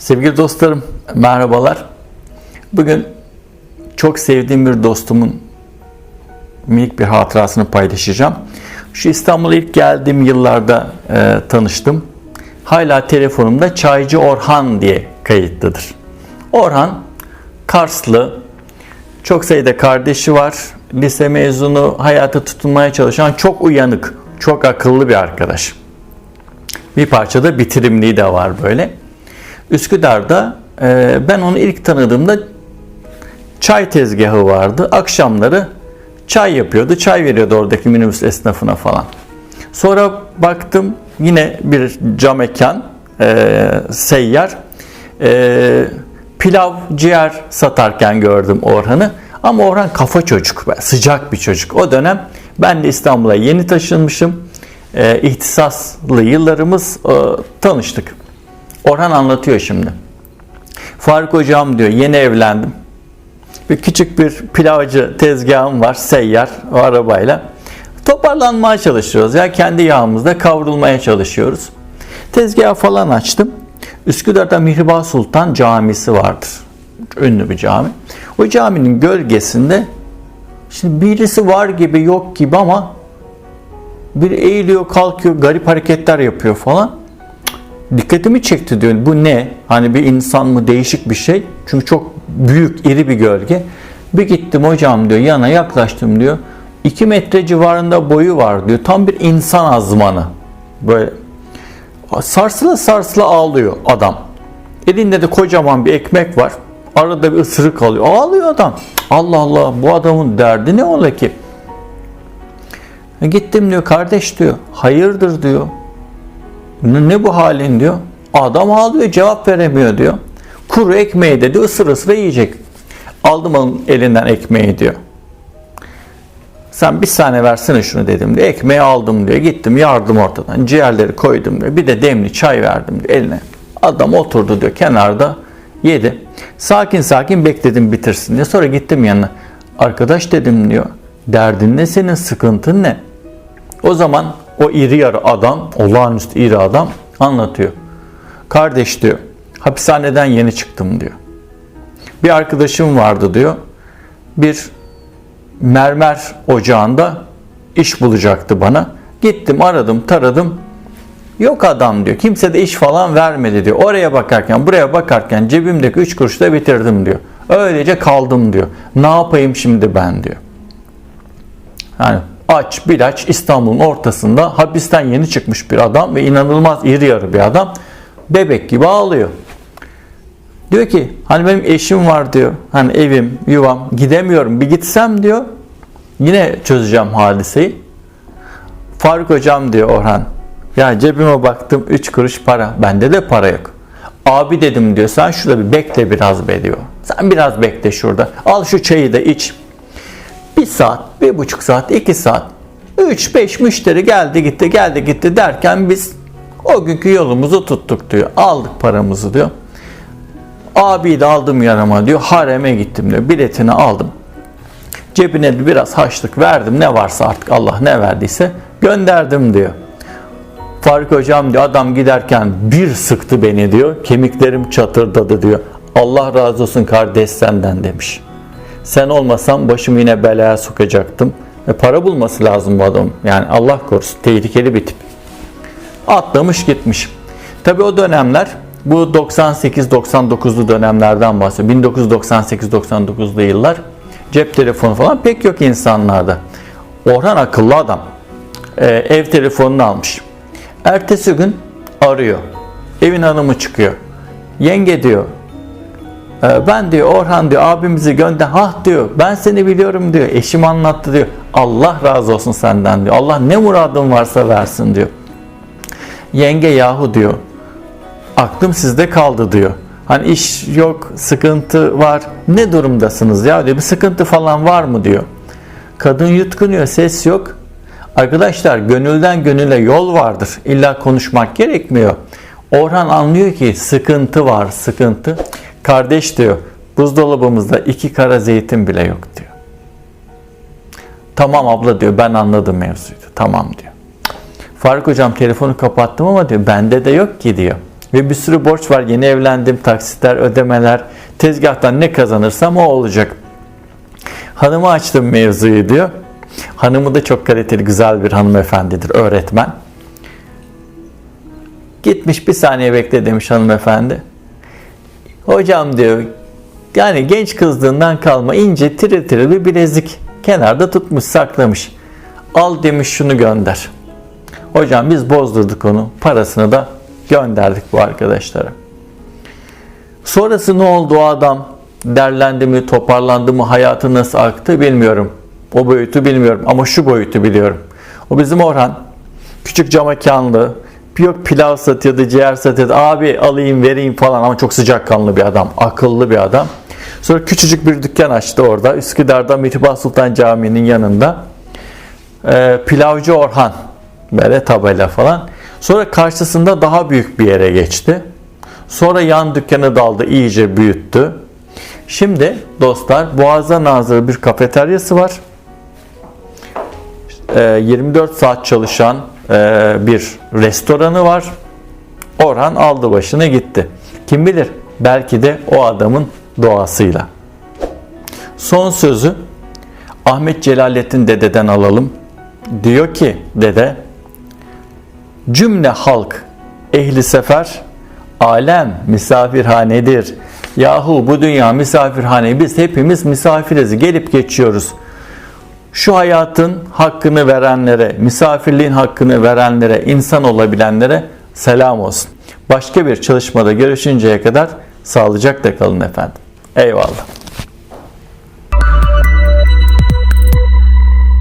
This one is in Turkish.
Sevgili dostlarım, merhabalar. Bugün çok sevdiğim bir dostumun minik bir hatırasını paylaşacağım. Şu İstanbul'a ilk geldiğim yıllarda e, tanıştım. Hala telefonumda Çaycı Orhan diye kayıtlıdır. Orhan, Karslı, çok sayıda kardeşi var. Lise mezunu, hayata tutunmaya çalışan çok uyanık, çok akıllı bir arkadaş. Bir parçada bitirimliği de var böyle. Üsküdar'da e, ben onu ilk tanıdığımda çay tezgahı vardı. Akşamları çay yapıyordu. Çay veriyordu oradaki minibüs esnafına falan. Sonra baktım yine bir cam mekan e, seyyar e, pilav ciğer satarken gördüm Orhan'ı. Ama Orhan kafa çocuk, sıcak bir çocuk. O dönem ben de İstanbul'a yeni taşınmışım. E, ihtisaslı yıllarımız e, tanıştık. Orhan anlatıyor şimdi. Faruk hocam diyor yeni evlendim. Bir küçük bir pilavcı tezgahım var seyyar o arabayla. Toparlanmaya çalışıyoruz ya kendi yağımızda kavrulmaya çalışıyoruz. Tezgahı falan açtım. Üsküdar'da Mihriban Sultan Camisi vardır. Ünlü bir cami. O caminin gölgesinde şimdi birisi var gibi yok gibi ama bir eğiliyor kalkıyor garip hareketler yapıyor falan dikkatimi çekti diyor. Bu ne? Hani bir insan mı değişik bir şey. Çünkü çok büyük, iri bir gölge. Bir gittim hocam diyor yana yaklaştım diyor. 2 metre civarında boyu var diyor. Tam bir insan azmanı. Böyle sarsıla sarsıla ağlıyor adam. Elinde de kocaman bir ekmek var. Arada bir ısırık alıyor. Ağlıyor adam. Allah Allah bu adamın derdi ne ola ki? Gittim diyor kardeş diyor. Hayırdır diyor. Ne bu halin diyor. Adam ağlıyor cevap veremiyor diyor. Kuru ekmeği dedi ısır ısır yiyecek. Aldım onun elinden ekmeği diyor. Sen bir saniye versene şunu dedim diyor. Ekmeği aldım diyor. Gittim yardım ortadan. Ciğerleri koydum diyor. Bir de demli çay verdim diyor eline. Adam oturdu diyor kenarda yedi. Sakin sakin bekledim bitirsin diye. Sonra gittim yanına. Arkadaş dedim diyor. Derdin ne senin sıkıntın ne? O zaman o iri yarı adam, olağanüstü iri adam anlatıyor. Kardeş diyor, hapishaneden yeni çıktım diyor. Bir arkadaşım vardı diyor. Bir mermer ocağında iş bulacaktı bana. Gittim aradım taradım. Yok adam diyor. Kimse de iş falan vermedi diyor. Oraya bakarken buraya bakarken cebimdeki 3 kuruşu da bitirdim diyor. Öylece kaldım diyor. Ne yapayım şimdi ben diyor. Yani aç bilaç İstanbul'un ortasında hapisten yeni çıkmış bir adam ve inanılmaz iri yarı bir adam bebek gibi ağlıyor. Diyor ki hani benim eşim var diyor. Hani evim, yuvam gidemiyorum. Bir gitsem diyor. Yine çözeceğim hadiseyi. Faruk hocam diyor Orhan. Ya cebime baktım 3 kuruş para. Bende de para yok. Abi dedim diyor sen şurada bir bekle biraz be diyor. Sen biraz bekle şurada. Al şu çayı da iç. Bir saat, bir buçuk saat, iki saat, üç, beş müşteri geldi gitti, geldi gitti derken biz o günkü yolumuzu tuttuk diyor. Aldık paramızı diyor. Abi de aldım yanıma diyor. Hareme gittim diyor. Biletini aldım. Cebine de biraz haçlık verdim. Ne varsa artık Allah ne verdiyse gönderdim diyor. Faruk hocam diyor adam giderken bir sıktı beni diyor. Kemiklerim çatırdadı diyor. Allah razı olsun kardeş senden demiş. Sen olmasan başımı yine belaya sokacaktım. E para bulması lazım bu adam. Yani Allah korusun tehlikeli bir tip. Atlamış gitmiş. Tabi o dönemler bu 98-99'lu dönemlerden bahsediyor. 1998-99'lu yıllar cep telefonu falan pek yok insanlarda. Orhan akıllı adam. Ee, ev telefonunu almış. Ertesi gün arıyor. Evin hanımı çıkıyor. Yenge diyor ben diyor Orhan diyor abimizi gönder. Hah diyor ben seni biliyorum diyor. Eşim anlattı diyor. Allah razı olsun senden diyor. Allah ne muradın varsa versin diyor. Yenge yahu diyor. Aklım sizde kaldı diyor. Hani iş yok, sıkıntı var. Ne durumdasınız ya diyor. Bir sıkıntı falan var mı diyor. Kadın yutkunuyor, ses yok. Arkadaşlar gönülden gönüle yol vardır. İlla konuşmak gerekmiyor. Orhan anlıyor ki sıkıntı var, sıkıntı. Kardeş diyor, buzdolabımızda iki kara zeytin bile yok diyor. Tamam abla diyor, ben anladım mevzuyu. Tamam diyor. Faruk hocam telefonu kapattım ama diyor, bende de yok ki diyor. Ve bir sürü borç var. Yeni evlendim. Taksitler, ödemeler. Tezgahtan ne kazanırsam o olacak. Hanımı açtım mevzuyu diyor. Hanımı da çok kaliteli, güzel bir hanımefendidir. Öğretmen. Gitmiş bir saniye bekle demiş hanımefendi. Hocam diyor yani genç kızlığından kalma ince tiril tiril bir bilezik kenarda tutmuş saklamış. Al demiş şunu gönder. Hocam biz bozdurduk onu. Parasını da gönderdik bu arkadaşlara. Sonrası ne oldu o adam? Derlendi mi, toparlandı mı, hayatı nasıl aktı bilmiyorum. O boyutu bilmiyorum ama şu boyutu biliyorum. O bizim Orhan. Küçük cam mekanlı. Yok pilav satıyordu, ciğer satıyordu. Abi alayım vereyim falan ama çok sıcakkanlı bir adam. Akıllı bir adam. Sonra küçücük bir dükkan açtı orada. Üsküdar'da Mitibah Sultan Camii'nin yanında. Ee, pilavcı Orhan. Böyle tabela falan. Sonra karşısında daha büyük bir yere geçti. Sonra yan dükkanı daldı, iyice büyüttü. Şimdi dostlar Boğaz'a nazırı bir kafeteryası var. Ee, 24 saat çalışan bir restoranı var. Orhan aldı başını gitti. Kim bilir belki de o adamın doğasıyla. Son sözü Ahmet Celalettin dededen alalım. Diyor ki dede cümle halk ehli sefer alem misafirhanedir. Yahu bu dünya misafirhane biz hepimiz misafiriz gelip geçiyoruz. Şu hayatın hakkını verenlere, misafirliğin hakkını verenlere, insan olabilenlere selam olsun. Başka bir çalışmada görüşünceye kadar sağlıcakla kalın efendim. Eyvallah.